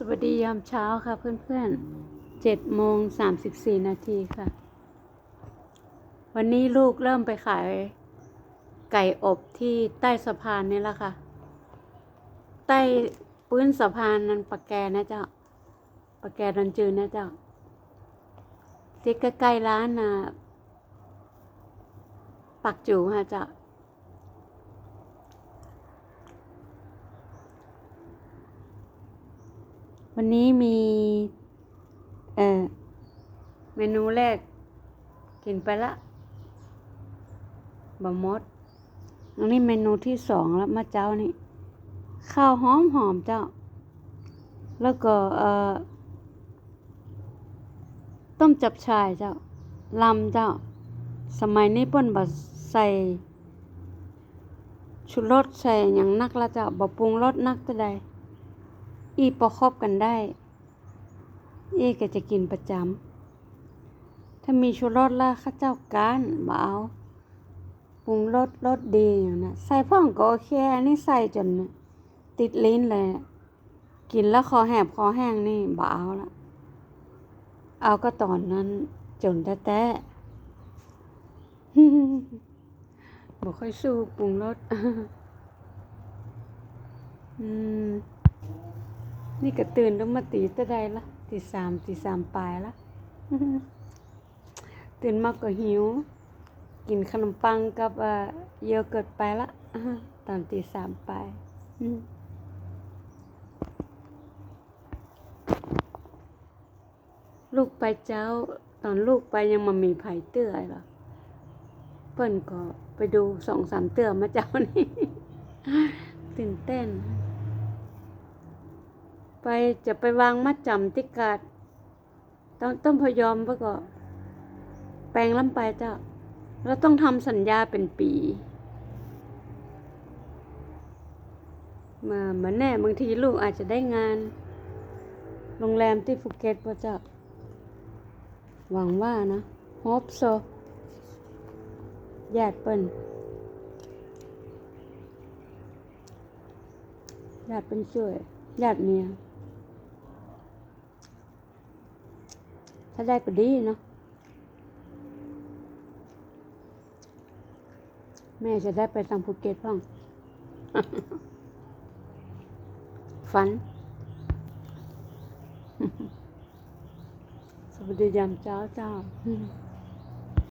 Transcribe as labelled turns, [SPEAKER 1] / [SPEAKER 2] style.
[SPEAKER 1] สวัสดียามเช้าค่ะเพื่อนๆเจ็ดโมงสามสิบสี่นาทีค่ะ วันนี้ลูกเริ่มไปขายไก่อบที่ใต้สะพานนี่แหละค่ะ ใต้ปื้นสะพานนั้นปะแกนะเจ้าปะแกดันจืนนะเจ้าที่ใกล้ๆร้านน่ะปักจูฮะเจ้า วันนี้มีเอ่อเมนูแรก กินไปละบะมดอันนี้เมนูที่สองแล้วมาเจ้านี่ข้าวหอมหอมเจ้า แล้วก็เอ่อต้มจับชายเจ้าลำเจ้า สมัยนี้เปิ้นบ่ใส่ชุรสใส่หยังนักละเจ้าบ่ปรุงรสนักแต่ใด อีประคบกันได้ เอก็จะกินประจำ ถ้ามีชูรสล้วข้าเจ้าการบ่เอาปรุงรสรสดีอยู่นะ ใส่พ่องก็โอเค อันนี้ใส่จนติดลิ้นเลย กินแล้วคอแหบคอแห้งนี่บ่เอาละเอาก็ตอนนั้นจนแต้ๆบ่ค่อยสู้ปรุงรสอืม นี่ก็ตื่นแล้วมาตีตะใดละตีสามตีสามปลายละตื่นมากก็หิว กินขนมปังกับเอ่อโยเกิร์ตไปละตอนตีสามปลายลูกไปเจ้า ตอนลูกไปยังมามีไผ่เตื้อหรอเปิ้นก็ไปดูสองสามเตื้อมาเจ้านี่ตื่นเต้น ไปจะไปวางมัดจำติกาดต้องต้องพยอมปะก็แปลงล้ำไปเจ้าแล้วต้องทำสัญญาเป็นปี มาเหมือนแน่บางทีลูกอาจจะได้งาน โรงแรมที่ภูเก็ตปะเจ้าหวังว่านะโฮปโซญาติเปิ้นญาติเป็นช่วยญาติเมีย ถ้าได้ก็ดีเนาะแม่จะได้ไปทางภูเก็ตบ้าง ฝัน สวัสดียามเช้าเจ้า